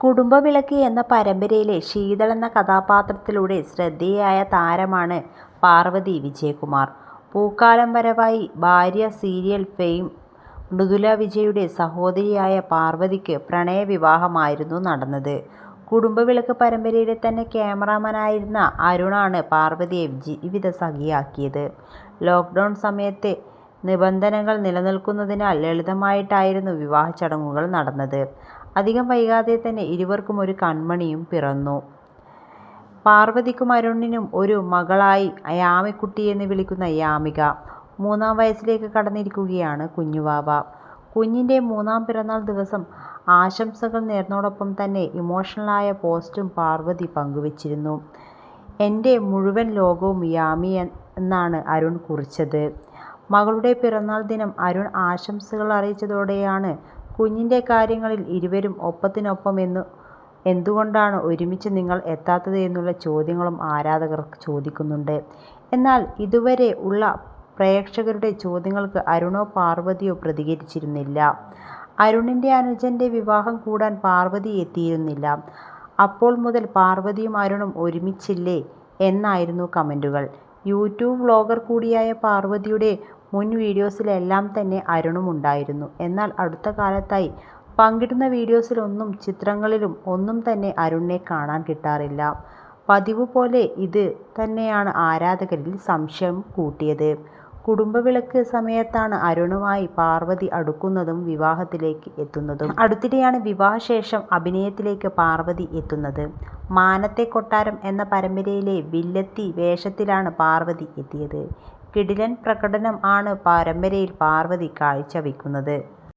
കുടുംബവിളക്ക് എന്ന പരമ്പരയിലെ ശീതൾ എന്ന കഥാപാത്രത്തിലൂടെ ശ്രദ്ധേയയായ താരമാണ് പാർവതി വിജയകുമാർ. പൂക്കാലം വരവായി ഭാര്യ സീരിയൽ ഫെയിം മൃദുല വിജയുടെ സഹോദരിയായ പാർവതിക്ക് പ്രണയവിവാഹമായിരുന്നു നടന്നത്. കുടുംബവിളക്ക് പരമ്പരയിലെ തന്നെ ക്യാമറാമാനായിരുന്ന അരുണാണ് പാർവതിയെ ജീവിതസഖിയാക്കിയത്. ലോക്ക്ഡൗൺ സമയത്തെ നിബന്ധനകൾ നിലനിൽക്കുന്നതിനാൽ ലളിതമായിട്ടായിരുന്നു വിവാഹച്ചടങ്ങുകൾ നടന്നത്. അധികം വൈകാതെ തന്നെ ഇരുവർക്കും ഒരു കൺമണിയും പിറന്നു. പാർവതിക്കും അരുണിനും ഒരു മകളായി യാമിക്കുട്ടി എന്ന് വിളിക്കുന്ന യാമിക. മൂന്നാം വയസ്സിലേക്ക് കടന്നിരിക്കുകയാണ് കുഞ്ഞുവാവ. കുഞ്ഞിന്റെ മൂന്നാം പിറന്നാൾ ദിവസം ആശംസകൾ നേർന്നതോടൊപ്പം തന്നെ ഇമോഷണലായ പോസ്റ്റും പാർവതി പങ്കുവച്ചിരുന്നു. എന്റെ മുഴുവൻ ലോകവും യാമി എന്നാണ് അരുൺ കുറിച്ചത്. മകളുടെ പിറന്നാൾ ദിനം അരുൺ ആശംസകൾ അറിയിച്ചതോടെയാണ് കുഞ്ഞിന്റെ കാര്യങ്ങളിൽ ഇരുവരും ഒപ്പത്തിനൊപ്പം എന്തുകൊണ്ടാണ് ഒരുമിച്ച് നിങ്ങൾ എത്താത്തത് എന്നുള്ള ചോദ്യങ്ങളും ആരാധകർ ചോദിക്കുന്നുണ്ട്. എന്നാൽ ഇതുവരെ ഉള്ള പ്രേക്ഷകരുടെ ചോദ്യങ്ങൾക്ക് അരുണോ പാർവതിയോ പ്രതികരിച്ചിരുന്നില്ല. അരുണിന്റെ അനുജന്റെ വിവാഹം കൂടാൻ പാർവതി എത്തിയിരുന്നില്ല. അപ്പോൾ മുതൽ പാർവതിയും അരുണും ഒരുമിച്ചില്ലേ എന്നായിരുന്നു കമന്റുകൾ. യൂട്യൂബ് വ്ളോഗർ കൂടിയായ പാർവതിയുടെ മുൻ വീഡിയോസിലെല്ലാം തന്നെ അരുണുമുണ്ടായിരുന്നു. എന്നാൽ അടുത്ത കാലത്തായി പങ്കിടുന്ന വീഡിയോസിലൊന്നും ചിത്രങ്ങളിലും ഒന്നും തന്നെ അരുണിനെ കാണാൻ കിട്ടാറില്ല. പതിവ് പോലെ ഇത് തന്നെയാണ് ആരാധകരിൽ സംശയം കൂട്ടിയത്. കുടുംബവിളക്ക് സമയത്താണ് അരുണുമായി പാർവതി അടുക്കുന്നതും വിവാഹത്തിലേക്ക് എത്തുന്നതും. അടുത്തിടെയാണ് വിവാഹശേഷം അഭിനയത്തിലേക്ക് പാർവതി എത്തുന്നത്. മാനത്തെ കൊട്ടാരം എന്ന പരമ്പരയിലെ വില്ലത്തി വേഷത്തിലാണ് പാർവതി എത്തിയത്. കിടിലൻ പ്രകടനം ആണ് പരമ്പരയിൽ പാർവതി കാഴ്ചവെക്കുന്നത്.